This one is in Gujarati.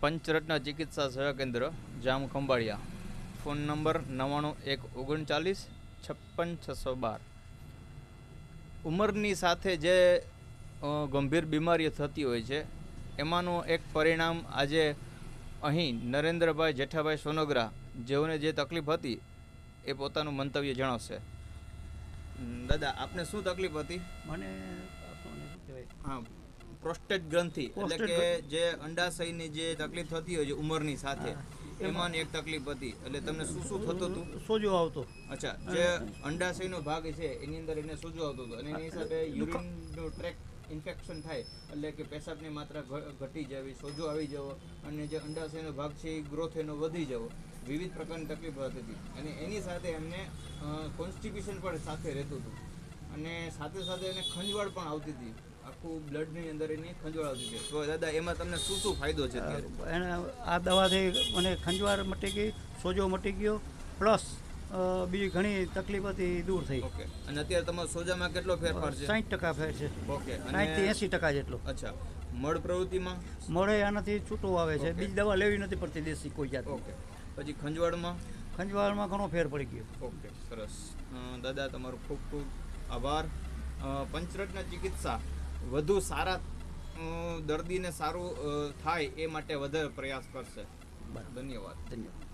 પંચરત્ન ચિકિત્સા સેવા કેન્દ્ર જામ ખંભાળિયા. ફોન નંબર નવ્વાણું એક ઓગણચાલીસ છપ્પન છસો બાર. ઉંમરની સાથે જે ગંભીર બીમારીઓ થતી હોય છે એમાંનું એક પરિણામ આજે અહીં નરેન્દ્રભાઈ જેઠાભાઈ સોનોગ્રા જેઓને જે તકલીફ હતી એ પોતાનું મંતવ્ય જણાવશે. દાદા આપને શું તકલીફ હતી? મને હા. પ્રોસ્ટેટ ગ્રંથિ એટલે કે જે અંડાશયની જે તકલીફ થતી હોય છે ઉંમરની સાથે. એમાંની એક તકલીફ હતી. એટલે તમને શું શું થતું હતું? સોજો આવતો. અચ્છા જે અંડાશયનો ભાગ છે એની અંદર એને સોજો આવતો હતો. અને એની હિસાબે યુરિનનો ટ્રેક ઇન્ફેક્શન થાય એટલે કે પેશાબની માત્રા ઘટી જવી સોજો આવી જવો અને જે અંડાશયનો ભાગ છે એ ગ્રોથ એનો વધી જવો. વિવિધ પ્રકારની તકલીફો હતી. અને એની સાથે એમને કોન્સ્ટિપ્યુશન પણ સાથે રહેતું હતું. અને સાથે સાથે એને ખંજવાળ પણ આવતી હતી. આખું બ્લડની અંદર એની ખંજવાળ આવતી હતી. તો દાદા એમાં તમને શું શું ફાયદો છે? એને આ દવાથી મને ખંજવાળ મટી ગઈ સોજો મટી ગયો પ્લસ બીજી ઘણી તકલીફ હતી દૂર થઈ. ઓકે. અને અત્યારે તમારા સોજામાં કેટલો ફેરફાર છે? સાઠ ટકા ફેર છે. ઓકે. સાઠથી એંસી ટકા જેટલો. અચ્છા. મળ પ્રવૃત્તિમાં? મળે આનાથી છૂટો આવે છે. બીજી દવા લેવી નથી પડતી દેશી કોઈ જાત ઓકે. પછી ખંજવાળમાં? ખંજવાળમાં ઘણો ફેર પડી ગયો. ઓકે. સરસ. દાદા તમારો ખૂબ ખૂબ આભાર. પંચરત્ન ચિકિત્સા વધુ સારા દર્દીને સારું થાય એ માટે વધારે પ્રયાસ કરશે. ધન્યવાદ. ધન્યવાદ.